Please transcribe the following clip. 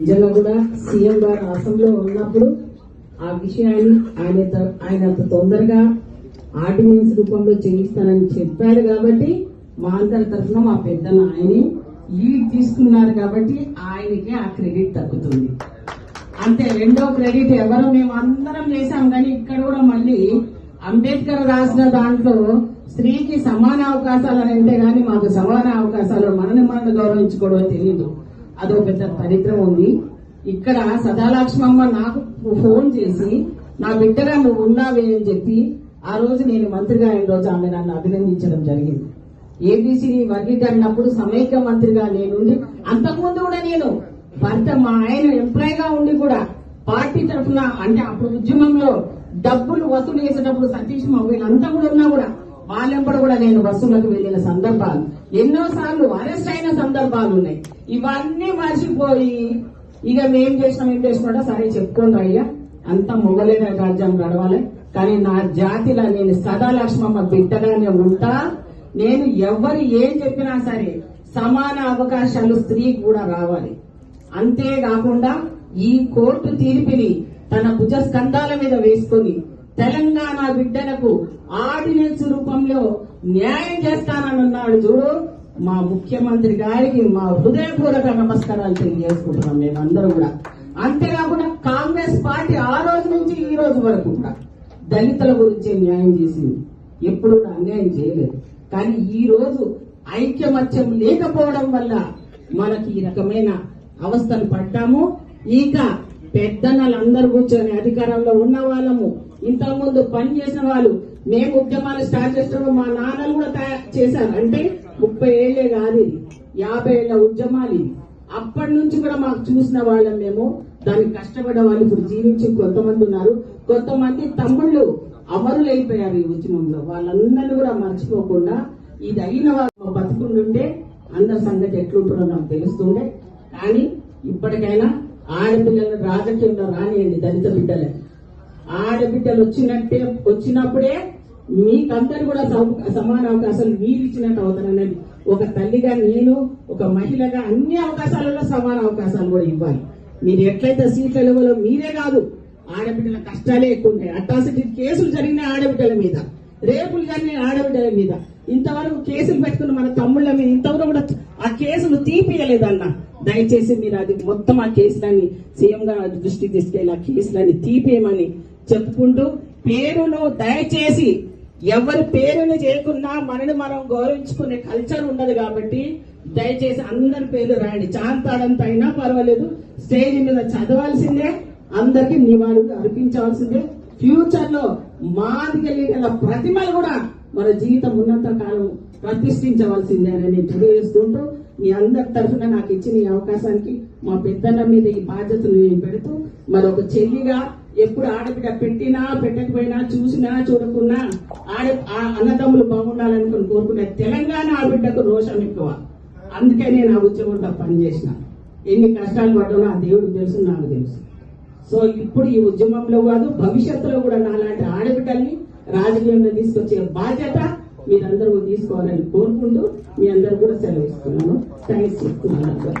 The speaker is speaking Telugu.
నిజంగా కూడా సీఎం గారు అసెంబ్లీలో ఉన్నప్పుడు ఆ విషయాన్ని ఆయన త- ఆయన అంత తొందరగా ఆర్డినెన్స్ రూపంలో చేయిస్తానని చెప్పాడు కాబట్టి మా అందరి తరఫున మా పెద్దలు ఆయనే లీడ్ తీసుకున్నారు కాబట్టి ఆయనకే ఆ క్రెడిట్ తగ్గుతుంది. అంతే రెండో క్రెడిట్ ఎవరు మేము అందరం చేశాం కానీ ఇక్కడ కూడా మళ్ళీ అంబేద్కర్ రాసిన దాంట్లో స్త్రీకి సమాన అవకాశాలు అని అంటే కానీ మాకు సమాన అవకాశాలు మనని మనం గౌరవించుకోవడం తెలియదు. అదో పెద్ద దరిద్రం ఉంది. ఇక్కడ సదాలక్ష్మమ్మ నాకు ఫోన్ చేసి నా బిడ్డగా నువ్వు ఉన్నావే అని చెప్పి ఆ రోజు నేను మంత్రిగా అయిన రోజు ఆమె నన్ను అభినందించడం జరిగింది. ఏబీసీ వర్గీకరణప్పుడు సమైక్య మంత్రిగా నేనుండి అంతకుముందు కూడా నేను భర్త మా ఆయన ఎంప్లాయ్గా ఉండి కూడా పార్టీ తరఫున అంటే అప్పుడు ఉద్యమంలో డబ్బులు వసూలు చేసేటప్పుడు సతీష్ మా వీళ్ళంతా కూడా ఉన్నా కూడా వాళ్ళెంపడు కూడా నేను బస్సులకు వెళ్ళిన సందర్భాలు. ఎన్నోసార్లు అరెస్ట్ అయిన సందర్భాలు ఉన్నాయి. ఇవన్నీ మర్చిపోయి ఇక మేం చేసినాం ఏం చేసినాడో సరే చెప్పుకోండి అయ్యా. అంత మొగలైన రాజ్యం గడవాలి. కానీ నా జాతిలో నేను సదా లక్ష్మమ్మ బిడ్డగానే ఉంటా. నేను ఎవరు ఏం చెప్పినా సరే సమాన అవకాశాలు స్త్రీకి కూడా రావాలి. అంతేకాకుండా ఈ కోర్టు తీర్పిని తన భుజ స్కంధాల మీద వేసుకొని తెలంగాణ బిడ్డలకు ఆర్డినెన్స్ రూపంలో న్యాయం చేస్తానన్నాడు చూడు. మా ముఖ్యమంత్రి గారికి మా హృదయపూర్వక నమస్కారాలు తెలియజేసుకుంటున్నాం మేము అందరూ కూడా. అంతేకాకుండా కాంగ్రెస్ పార్టీ ఆ రోజు నుంచి ఈ రోజు వరకు కూడా దళితుల గురించి న్యాయం చేసింది. ఎప్పుడు కూడా అన్యాయం చేయలేదు. కానీ ఈ రోజు ఐక్యమత్యం లేకపోవడం వల్ల మనకి ఈ రకమైన అవస్థలు పడ్డాము. ఇక పెద్దన్నలందరూ కూర్చొని అధికారంలో ఉన్న వాళ్ళము ఇంతకు ముందు పని చేసిన వాళ్ళు మేము ఉద్యమాలు స్టార్ట్ చేసినప్పుడు మా నాన్నలు కూడా తయారు చేశారు. అంటే ముప్పై ఏళ్ళే కాదు ఇది. యాభై ఏళ్ళ ఉద్యమాలు ఇవి అప్పటి నుంచి కూడా మాకు చూసిన వాళ్ళం మేము. దానికి కష్టపడే వాళ్ళు ఇప్పుడు జీవించి కొంతమంది ఉన్నారు. కొంతమంది తమ్ముళ్ళు అమరులైపోయారు ఈ ఉద్యమంలో. వాళ్ళందరినీ కూడా మర్చిపోకుండా ఇది అయిన వాళ్ళు బతుకుంటుంటే అందరి సంగతి ఎట్లుంటుందో నాకు తెలుస్తుండే. కానీ ఇప్పటికైనా ఆడపిల్లలు రాజకీయంలో రానియండి దళిత బిడ్డలే. ఆడబిడ్డలు వచ్చినట్టే వచ్చినప్పుడే మీకందరు కూడా సమాన అవకాశాలు మీరు ఇచ్చినట్టు అవుతారనేది ఒక తల్లిగా నేను ఒక మహిళగా అన్ని అవకాశాలలో సమాన అవకాశాలు కూడా ఇవ్వాలి. మీరు ఎట్లయితే సీట్ల లెవెల్లో మీరే కాదు ఆడబిడ్డల కష్టాలే ఎక్కువ ఉంటాయి అట్రాసిటీ కేసులు జరిగిన ఆడబిడ్డల మీద. రేపులు జరిగిన ఆడబిడ్డల మీద. ఇంతవరకు కేసులు పెట్టుకున్న మన తమ్ముళ్ళ మీద ఇంతవరకు కూడా ఆ కేసులు తీపియలేదన్న దయచేసి మీరు అది మొత్తం ఆ కేసులన్నీ సీఎం గారు అది దృష్టికి తీసుకెళ్ళి ఆ కేసులన్నీ తీపేయమని చెప్పుకుంటూ పేరును దయచేసి ఎవరి పేరుని చేయకున్నా మనని మనం గౌరవించుకునే కల్చర్ ఉండదు కాబట్టి దయచేసి అందరి పేర్లు రాయండి. చాంతాడంత అయినా పర్వాలేదు. స్టేజ్ మీద చదవాల్సిందే అందరికి నివాళులు అర్పించాల్సిందే ఫ్యూచర్లో మాదిగల ప్రతిమలు కూడా మన జీవితం ఉన్నంత కాలం ప్రతిష్ఠించవలసిందే అని నేను తెలియజేస్తుంటూ మీ అందరి తరఫున నాకు ఇచ్చిన ఈ అవకాశానికి మా పెద్దల మీద ఈ బాధ్యతను నేను పెడుతూ మరొక చెల్లిగా ఎప్పుడు ఆడబిడ్డ పెట్టినా పెట్టకపోయినా చూసినా చూడకున్నా ఆడ ఆ అన్నదమ్ములు బాగుండాలనుకుని కోరుకునే తెలంగాణ ఆడబిడ్డకు రోషం ఎక్కువ. అందుకే నేను ఆ ఉద్యమంలో పనిచేసిన. ఎన్ని కష్టాలు పడ్డానో ఆ దేవుడికి తెలుసు నాకు తెలుసు. సో ఇప్పుడు ఈ ఉద్యమంలో కాదు భవిష్యత్తులో కూడా నాలాంటి ఆడబిడ్డల్ని రాజకీయంలో తీసుకొచ్చే బాధ్యత మీరందరూ తీసుకోవాలని కోరుకుంటూ మీ అందరూ కూడా సెలవు ఇస్తున్నాను థ్యాంక్స్ చెప్తున్నాను